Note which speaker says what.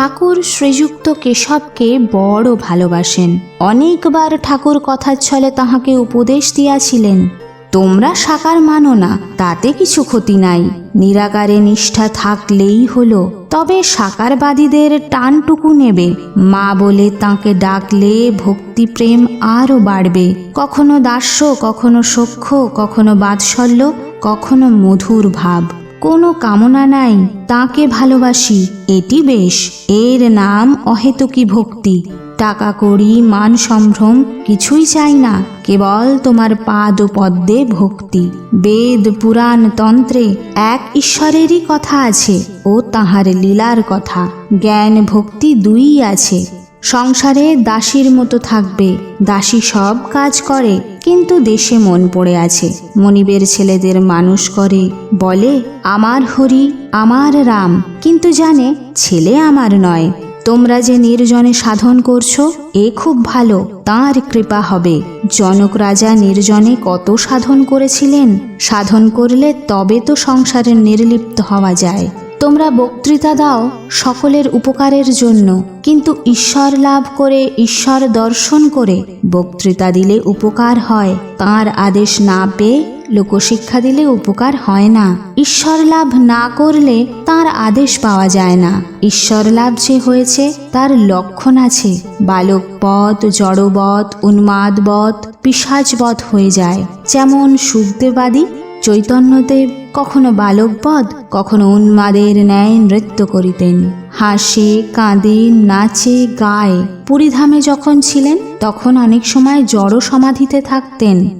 Speaker 1: ঠাকুর শ্রীযুক্ত কেশবকে বড় ভালোবাসেন। অনেকবার ঠাকুর কথার ছলে তাহাকে উপদেশ দিয়াছিলেন, তোমরা সাকার মানো না, তাতে কিছু ক্ষতি নাই। নিরাকারে নিষ্ঠা থাকলেই হলো। তবে সাকারবাদীদের টানটুকু নেবে। মা বলে তাকে ডাকলে ভক্তি প্রেম আরও বাড়বে। কখনো দাস্য, কখনো সখ্য, কখনো বাৎসল্য, কখনো মধুর ভাব। কোনো কামনা নাই, তাকে ভালোবাসি, এটি বেশ। এর নাম অহেতুকী ভক্তি। টাকা কড়ি, মান সম্ভ্রম, কিছুই চাই না, কেবল তোমার পাদ ও পদ্মে ভক্তি। বেদ, পুরাণ, তন্ত্রে এক ঈশ্বরেরই কথা আছে ও তাহার লীলার কথা। জ্ঞান, ভক্তি দুইই আছে। সংসারে দাসীর মতো থাকবে, দাসী সব কাজ করে কিন্তু দেশে মন পড়ে আছে। মনিবের ছেলেদের মানুষ করে, বলে, আমার হরি, আমার রাম। কিন্তু জানে, ছেলে আমার নয়। তোমরা যে নির্জনে সাধন করছ, এ খুব ভালো, তাঁর কৃপা হবে। জনক রাজা নির্জনে কত সাধন করেছিলেন? সাধন করলে তবে তো সংসারে নির্লিপ্ত হওয়া যায়। তোমরা বক্তৃতা দাও সকলের উপকারের জন্য। কিন্তু ঈশ্বর লাভ করে, ঈশ্বর দর্শন করে বক্তৃতা দিলে উপকার হয়। তাঁর আদেশ না পেয়ে লোকশিক্ষা দিলে উপকার হয় না। ঈশ্বর লাভ না করলে তার আদেশ পাওয়া যায় না। ঈশ্বর লাভ যে হয়েছে, তার লক্ষণ আছে। বালক পথ জড়বধ উন্মাদবধ পিসাজবধ হয়ে যায়। যেমন সুখদেবাদী চৈতন্যদেব কখনো বালকবধ, কখনো উন্মাদের ন্যায় নৃত্য করিতেন। হাসে, কাঁদে, নাচে, গায়ে। পুরীধামে যখন ছিলেন, তখন অনেক সময় জড় সমাধিতে থাকতেন।